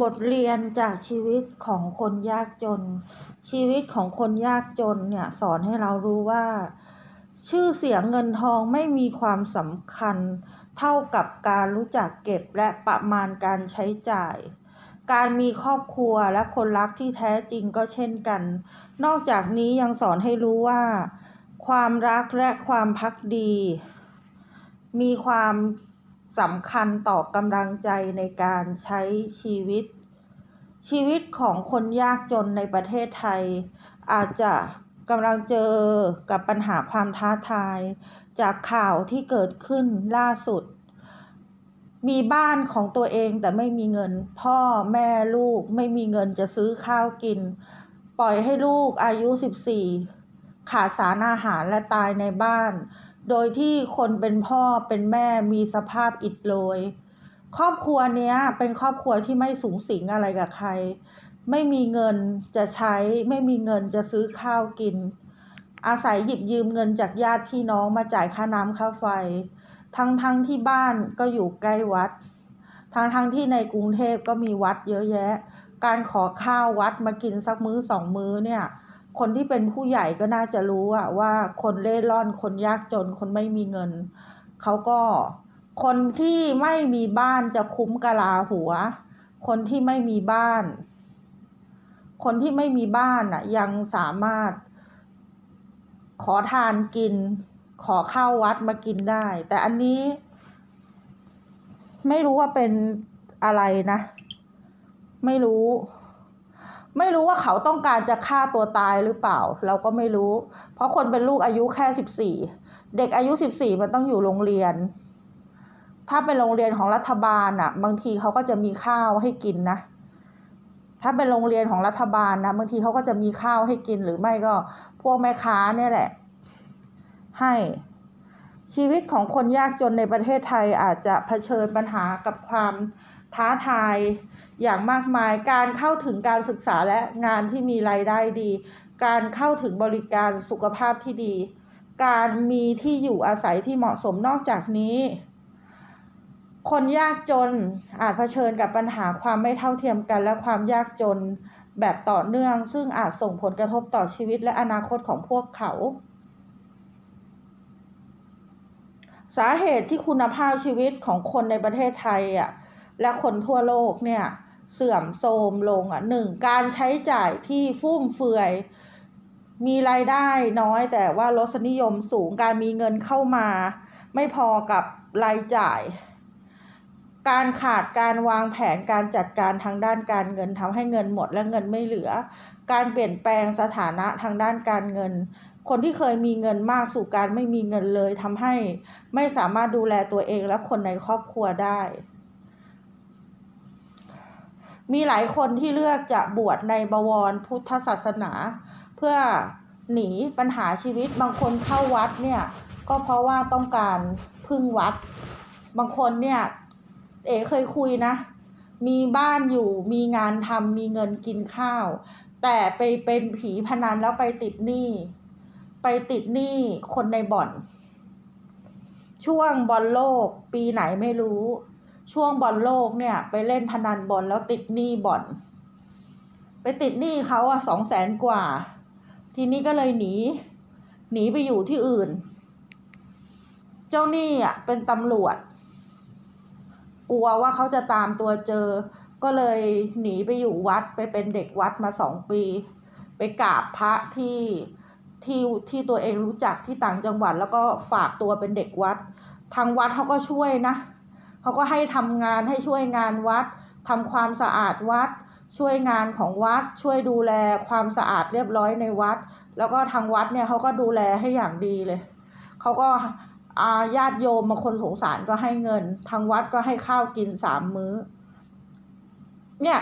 บทเรียนจากชีวิตของคนยากจน ชีวิตของคนยากจนเนี่ยสอนให้เรารู้ว่า ชื่อเสียงเงินทองไม่มีความสำคัญ เท่ากับการรู้จักเก็บและประมาณการใช้จ่าย การมีครอบครัวและคนรักที่แท้จริงก็เช่นกัน นอกจากนี้ยังสอนให้รู้ว่า ความรักและความพักดี มีความ สำคัญต่อกำลังใจในการใช้ชีวิต ชีวิตของคนยากจนในประเทศไทย อาจจะกำลังเจอกับปัญหาความท้าทาย จากข่าวที่เกิดขึ้นล่าสุด มีบ้านของตัวเองแต่ไม่มีเงิน พ่อแม่ลูกไม่มีเงินจะซื้อข้าวกิน ปล่อยให้ลูกอายุ 14 ขาดสารอาหารและตายในบ้าน โดยที่คนเป็นพ่อเป็นแม่มีสภาพอิดโรย ครอบครัวเนี้ยเป็นครอบครัวที่ไม่สูงสิงอะไรกับใคร ไม่มีเงินจะใช้ ไม่มีเงินจะซื้อข้าวกิน อาศัยหยิบยืมเงินจากญาติพี่น้องมาจ่ายค่าน้ำค่าไฟ ทั้งทั้งที่บ้านก็อยู่ใกล้วัด ทั้งทั้งที่ในกรุงเทพก็มีวัดเยอะแยะ การขอข้าววัดมากินสักมื้อสองมื้อเนี่ย คนที่เป็นผู้ใหญ่ก็น่าจะรู้อะว่าคนเล่ร่อนคนยากจนคนไม่มีเงิน เขาก็คนที่ไม่มีบ้านจะคุ้มกะลาหัว คนที่ไม่มีบ้าน คนที่ไม่มีบ้านอะยังสามารถ ขอทานกิน ขอข้าววัดมากินได้ แต่อันนี้ ไม่รู้ว่าเป็นอะไรนะ ไม่รู้ ไม่รู้ว่าเขาต้องการจะฆ่าตัวตายหรือเปล่า เราก็ไม่รู้ เพราะคนเป็นลูกอายุแค่สิบสี่เด็กอายุสิบสี่มันต้องอยู่โรงเรียน ถ้าเป็นโรงเรียนของรัฐบาลอะบางทีเขาก็จะมีข้าวให้กินนะ ถ้าเป็นโรงเรียนของรัฐบาลนะบางทีเขาก็จะมีข้าวให้กินหรือไม่ก็พวกแม่ค้าเนี่ยแหละ ให้ชีวิตของคนยากจนในประเทศไทยอาจจะเผชิญปัญหากับความ ท้าทายอย่างมากมายการเข้าถึงการศึกษาและงานที่มีรายได้ดี การเข้าถึงบริการสุขภาพที่ดี การมีที่อยู่อาศัยที่เหมาะสมนอกจากนี้ คนยากจนอาจเผชิญกับปัญหาความไม่เท่าเทียมกัน และความยากจนแบบต่อเนื่อง ซึ่งอาจส่งผลกระทบต่อชีวิตและอนาคตของพวกเขา สาเหตุที่คุณภาพชีวิตของคนในประเทศไทยอะ และคนทั่วโลกเนี่ยเสื่อมโทรมลงอะหนึ่งการใช้จ่ายที่ฟุ่มเฟือย มีรายได้น้อยแต่ว่ารสนิยมสูงการมีเงินเข้ามา ไม่พอกับรายจ่าย การขาดการวางแผนการจัดการทางด้านการเงินทำให้เงินหมดและเงินไม่เหลือ การเปลี่ยนแปลงสถานะทางด้านการเงิน คนที่เคยมีเงินมากสู่การไม่มีเงินเลยทำให้ไม่สามารถดูแลตัวเองและคนในครอบครัวได้ มีหลายคนที่เลือกจะบวชในบวรพุทธศาสนา เพื่อหนีปัญหาชีวิตบางคนเข้าวัดเนี่ยก็เพราะว่าต้องการพึ่งวัด บางคนเนี่ยเอ๋เคยคุยนะ มีบ้านอยู่มีงานทำมีเงินกินข้าว แต่ไปเป็นผีพนันแล้วไปติดหนี้ไปติดหนี้คนในบ่อน ช่วงบอลโลกปีไหนไม่รู้ ช่วงบอลโลกเนี่ย ไปเล่นพนันบอลแล้วติดหนี้บอนไปติดหนี้เขาอะสองแสนกว่า ทีนี้ก็เลยหนี หนีไปอยู่ที่อื่น เจ้าหนี้อะเป็นตำรวจ กลัวว่าเขาจะตามตัวเจอ ก็เลยหนีไปอยู่วัดไปเป็นเด็กวัดมาสองปี ไปกราบพระที่ที่ที่ตัวเองรู้จักที่ต่างจังหวัด แล้วก็ฝากตัวเป็นเด็กวัด ทางวัดเขาก็ช่วยนะ เขาก็ให้ทำงานให้ช่วยงานวัดทำความสะอาดวัด ช่วยงานของวัด ช่วยดูแลความสะอาดเรียบร้อยในวัด แล้วก็ทางวัดเนี่ยเขาก็ดูแลให้อย่างดีเลยเขาก็อาญาติโยมบางคนสงสารก็ให้เงิน ทางวัดก็ให้ข้าวกินสามมื้อ เนี่ย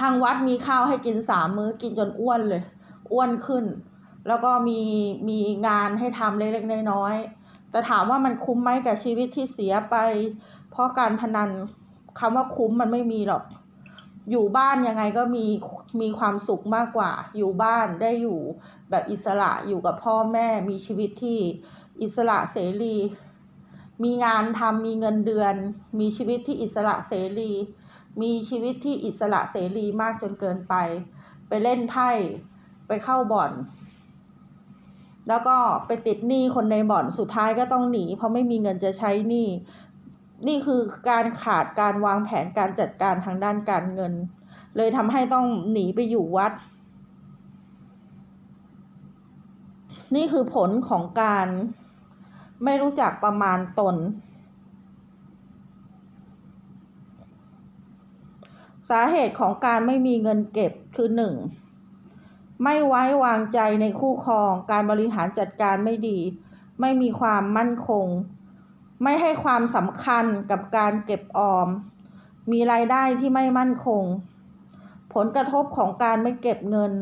ทางวัดมีข้าวให้กินสามมื้อกินจนอ้วนเลย อ้วนขึ้น แล้วก็มีมีงานให้ทำเล็กๆน้อยๆ แต่ถามว่ามันคุ้มไหมกับชีวิตที่เสียไป เพราะการพนันคำว่าคุ้มมันไม่มีหรอก อยู่บ้านยังไงก็มีมีความสุขมากกว่า อยู่บ้านได้อยู่แบบอิสระอยู่กับพ่อแม่มีชีวิตที่อิสระเสรี มีงานทำมีเงินเดือน มีชีวิตที่อิสระเสรี มีชีวิตที่อิสระเสรีมากจนเกินไป ไปเล่นไพ่ไปเข้าบ่อน แล้วก็ไปติดหนี้คนในบ่อนสุดท้ายก็ต้องหนี เพราะไม่มีเงินจะใช้หนี้นี่คือการขาดการวางแผนการจัดการทางด้านการเงิน เลยทำให้ต้องหนีไปอยู่วัด นี่คือผลของการไม่รู้จักประมาณตน สาเหตุของการไม่มีเงินเก็บคือหนึ่ง ไม่ไว้วางใจในคู่ครอง การบริหารจัดการไม่ดี ไม่มีความมั่นคง ไม่ให้ความสำคัญกับการเก็บออม มีรายได้ที่ไม่มั่นคง ผลกระทบของการไม่เก็บเงิน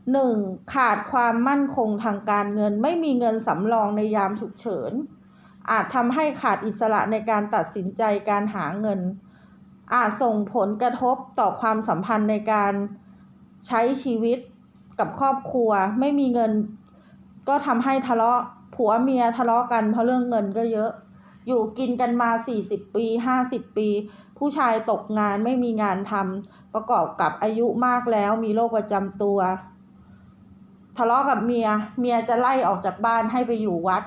1. ขาดความมั่นคงทางการเงิน ไม่มีเงินสำรองในยามฉุกเฉิน อาจทำให้ขาดอิสระในการตัดสินใจการหาเงิน อาจส่งผลกระทบต่อความสัมพันธ์ในการ ใช้ชีวิตกับครอบครัว ไม่มีเงิน ก็ทำให้ทะเลาะผัวเมียทะเลาะกันเพราะเรื่องเงินก็เยอะ อยู่กินกันมา40ปี50ปี ผู้ชายตกงานไม่มีงานทำประกอบกับอายุมากแล้วมีโรคประจำตัว ทะเลาะกับเมีย เมียจะไล่ออกจากบ้านให้ไปอยู่วัด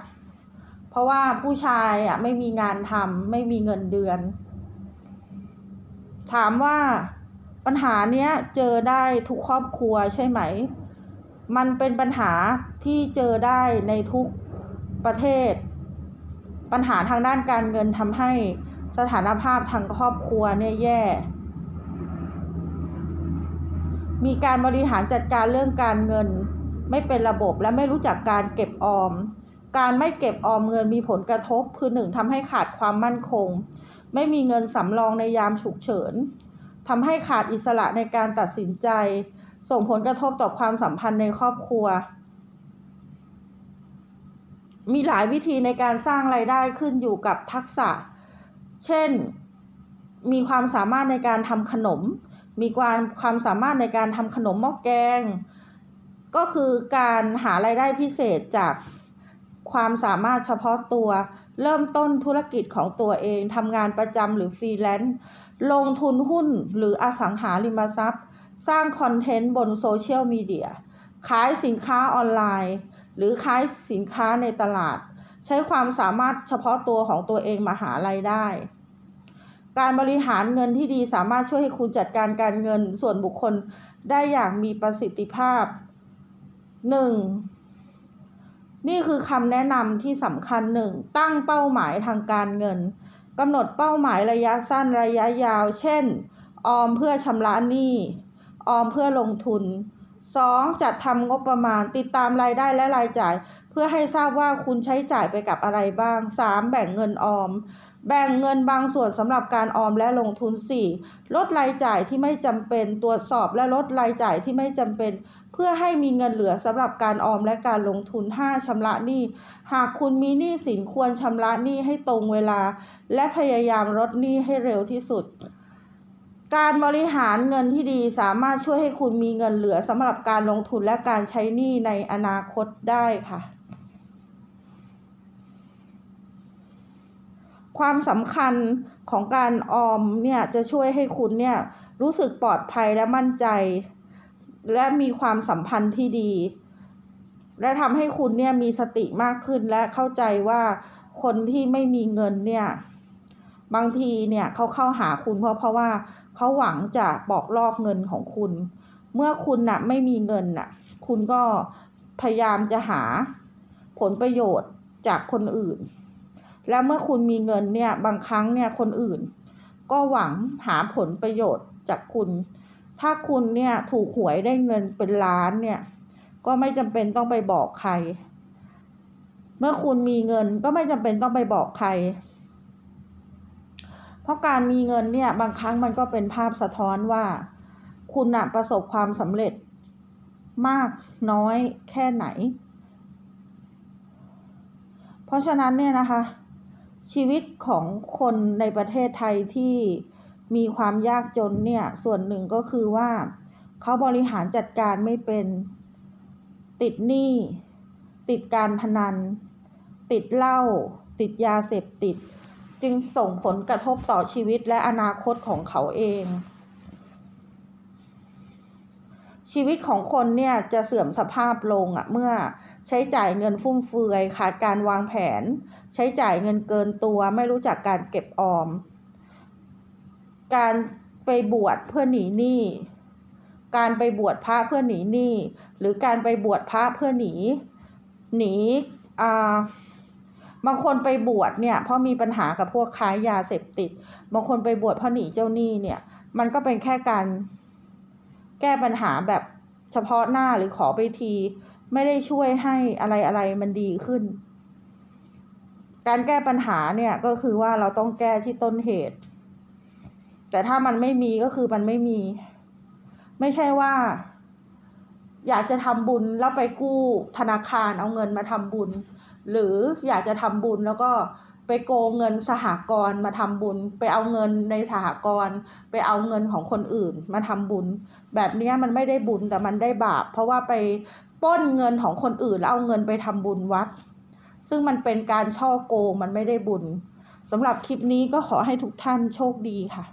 เพราะว่าผู้ชายอะไม่มีงานทำไม่มีเงินเดือน ถามว่า ปัญหาเนี้ยเจอได้ทุกครอบครัวใช่ไหม มันเป็นปัญหาที่เจอได้ในทุกประเทศ ปัญหาทางด้านการเงินทำให้สถานภาพทางครอบครัวเนี่ยแย่ มีการบริหารจัดการเรื่องการเงิน ไม่เป็นระบบและไม่รู้จักการเก็บออม การไม่เก็บออมเงินมีผลกระทบ คือหนึ่งทำให้ขาดความมั่นคง ไม่มีเงินสำรองในยามฉุกเฉิน ทำให้ขาดอิสระในการตัดสินใจ ส่งผลกระทบต่อความสัมพันธ์ในครอบครัว มีหลายวิธีในการสร้างไรายได้ขึ้นอยู่กับทักษะ เช่น มีความสามารถในการทำขนม มีความความสามารถในการทำขนมหม้อแกง ก็คือการหาไรายได้พิเศษจากความสามารถเฉพาะตัว เริ่มต้นธุรกิจของตัวเองทำงานประจำหรือฟรีแลนซ์ ลงทุนหุ้นหรืออสังหาริมทรัพย์ สร้างคอนเทนต์บนโซเชียลมีเดีย ขายสินค้าออนไลน์ หรือขายสินค้าในตลาด ใช้ความสามารถเฉพาะตัวของตัวเองมาหารายได้ การบริหารเงินที่ดีสามารถช่วยให้คุณจัดการการเงินส่วนบุคคลได้อย่างมีประสิทธิภาพ 1. นี่คือคำแนะนำที่สำคัญหนึ่งตั้งเป้าหมายทางการเงิน กำหนดเป้าหมายระยะสั้นระยะยาว เช่น ออมเพื่อชำระหนี้ ออมเพื่อลงทุน 2. จัดทำงบประมาณติดตามรายได้และรายจ่าย เพื่อให้ทราบว่าคุณใช้จ่ายไปกับอะไรบ้าง 3. แบ่งเงินออม แบ่งเงินบางส่วนสำหรับการออมและลงทุน 4. ลดรายจ่ายที่ไม่จำเป็น ตรวจสอบและลดรายจ่ายที่ไม่จำเป็น เพื่อให้มีเงินเหลือสำหรับการออมและการลงทุน 5. ชำระหนี้ หากคุณมีหนี้สินควรชำระหนี้ให้ตรงเวลา และพยายามลดหนี้ให้เร็วที่สุด การบริหารเงินที่ดีสามารถช่วยให้คุณมีเงินเหลือสำหรับการลงทุนและการใช้หนี้ในอนาคตได้ค่ะ ความสำคัญของการออมเนี่ยจะช่วยให้คุณเนี่ยรู้สึกปลอดภัยและมั่นใจ และมีความสัมพันธ์ที่ดี และทำให้คุณเนี่ยมีสติมากขึ้นและเข้าใจว่าคนที่ไม่มีเงินเนี่ย บางทีเนี่ยเขาเข้าหาคุณเพราะเพราะว่าเขาหวังจะปอกลอกเงินของคุณ เมื่อคุณน่ะไม่มีเงินน่ะ คุณก็พยายามจะหาผลประโยชน์จากคนอื่น และเมื่อคุณมีเงินเนี่ยบางครั้งเนี่ยคนอื่น ก็หวังหาผลประโยชน์จากคุณ ถ้าคุณเนี่ยถูกหวยได้เงินเป็นล้านเนี่ย ก็ไม่จำเป็นต้องไปบอกใคร เมื่อคุณมีเงินก็ไม่จำเป็นต้องไปบอกใคร เพราะการมีเงินเนี่ยบางครั้งมันก็เป็นภาพสะท้อนว่า คุณนะประสบความสำเร็จมากน้อยแค่ไหน เพราะฉะนั้นเนี่ยนะคะ ชีวิตของคนในประเทศไทยที่ มีความยากจนเนี่ยส่วนหนึ่งก็คือว่าเขาบริหารจัดการไม่เป็นติดหนี้ติดการพนัน ติดเหล้าติดยาเสพติด จึงส่งผลกระทบต่อชีวิตและอนาคตของเขาเอง ชีวิตของคนเนี่ยจะเสื่อมสภาพลงอะ่ะเมื่อใช้จ่ายเงินฟุ่มเฟือยขาดการวางแผน ใช้จ่ายเงินเกินตัวไม่รู้จักการเก็บออม การไปบวชเพื่อหนีหนี้การไปบวชพระเพื่อหนีหนี้หรือการไปบวชพระเพื่อหนีหนีอ่าบางคนไปบวชเนี่ยเพราะมีปัญหากับพวกค้ายาเสพติด บางคนไปบวชเพราะหนีเจ้าหนี้เนี่ย มันก็เป็นแค่การแก้ปัญหาแบบเฉพาะหน้าหรือขอไปที ไม่ได้ช่วยให้อะไรอะไรมันดีขึ้น การแก้ปัญหาเนี่ยก็คือว่าเราต้องแก้ที่ต้นเหตุ แต่ถ้ามันไม่มีก็คือมันไม่มี ไม่ใช่ว่า อยากจะทำบุญแล้วไปกู้ธนาคารเอาเงินมาทำบุญ หรืออยากจะทำบุญแล้วก็ไปโกงเงินสหกรณ์มาทำบุญ ไปเอาเงินในสหกรณ์ไปเอาเงินของคนอื่นมาทำบุญ แบบนี้มันไม่ได้บุญแต่มันได้บาป เพราะว่าไปป้นเงินของคนอื่นแล้วเอาเงินไปทำบุญวัด ซึ่งมันเป็นการช่อโกงมันไม่ได้บุญสำหรับคลิปนี้ก็ขอให้ทุกท่านโชคดีค่ะ